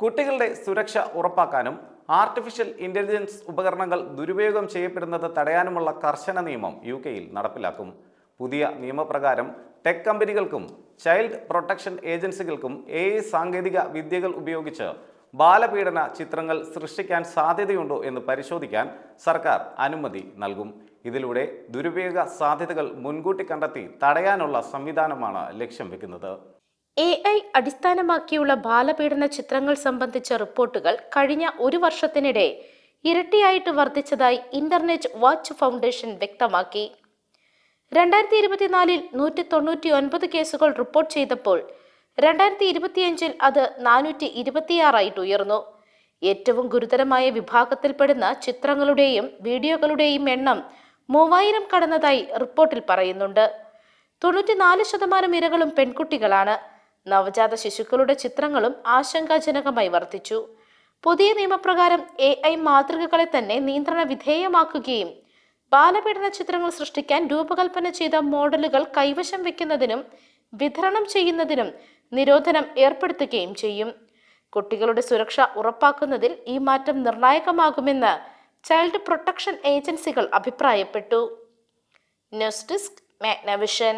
കുട്ടികളുടെ സുരക്ഷ ഉറപ്പാക്കാനും ആർട്ടിഫിഷ്യൽ ഇന്റലിജൻസ് ഉപകരണങ്ങൾ ദുരുപയോഗം ചെയ്യപ്പെടുന്നത് തടയാനുമുള്ള കർശന നിയമം യു കെയിൽ നടപ്പിലാക്കും. പുതിയ നിയമപ്രകാരം ടെക് കമ്പനികൾക്കും ചൈൽഡ് പ്രൊട്ടക്ഷൻ ഏജൻസികൾക്കും എ സാങ്കേതിക വിദ്യകൾ ഉപയോഗിച്ച് ബാലപീഡന ചിത്രങ്ങൾ സൃഷ്ടിക്കാൻ സാധ്യതയുണ്ടോ എന്ന് പരിശോധിക്കാൻ സർക്കാർ അനുമതി നൽകും. ഇതിലൂടെ ദുരുപയോഗ സാധ്യതകൾ മുൻകൂട്ടി കണ്ടെത്തി തടയാനുള്ള സംവിധാനമാണ് ലക്ഷ്യം വെക്കുന്നത്. എ ഐ അടിസ്ഥാനമാക്കിയുള്ള ബാലപീഡന ചിത്രങ്ങൾ സംബന്ധിച്ച റിപ്പോർട്ടുകൾ കഴിഞ്ഞ ഒരു വർഷത്തിനിടെ ഇരട്ടിയായിട്ട് വർദ്ധിച്ചതായി ഇന്റർനെറ്റ് വാച്ച് ഫൗണ്ടേഷൻ വ്യക്തമാക്കി. രണ്ടായിരത്തി ഇരുപത്തിനാലിൽ നൂറ്റി തൊണ്ണൂറ്റി ഒൻപത് കേസുകൾ റിപ്പോർട്ട് ചെയ്തപ്പോൾ രണ്ടായിരത്തി ഇരുപത്തിയഞ്ചിൽ അത് നാനൂറ്റി ഇരുപത്തിയാറായിട്ട് ഉയർന്നു. ഏറ്റവും ഗുരുതരമായ വിഭാഗത്തിൽപ്പെടുന്ന ചിത്രങ്ങളുടെയും വീഡിയോകളുടെയും എണ്ണം മൂവായിരം കടന്നതായി റിപ്പോർട്ടിൽ പറയുന്നുണ്ട്. തൊണ്ണൂറ്റിനാല് ശതമാനം ഇരകളും പെൺകുട്ടികളാണ്. നവജാത ശിശുക്കളുടെ ചിത്രങ്ങളും ആശങ്കാജനകമായി വർദ്ധിച്ചു പുതിയ നിയമപ്രകാരം എ ഐ മാതൃകകളെ തന്നെ നിയന്ത്രണ വിധേയമാക്കുകയും ബാലപീഡന ചിത്രങ്ങൾ സൃഷ്ടിക്കാൻ രൂപകൽപ്പന ചെയ്ത മോഡലുകൾ കൈവശം വെക്കുന്നതിനും വിതരണം ചെയ്യുന്നതിനും നിരോധനം ഏർപ്പെടുത്തുകയും ചെയ്യും. കുട്ടികളുടെ സുരക്ഷ ഉറപ്പാക്കുന്നതിൽ ഈ മാറ്റം നിർണായകമാകുമെന്ന് ചൈൽഡ് പ്രൊട്ടക്ഷൻ ഏജൻസികൾ അഭിപ്രായപ്പെട്ടു. News desk Magnavision.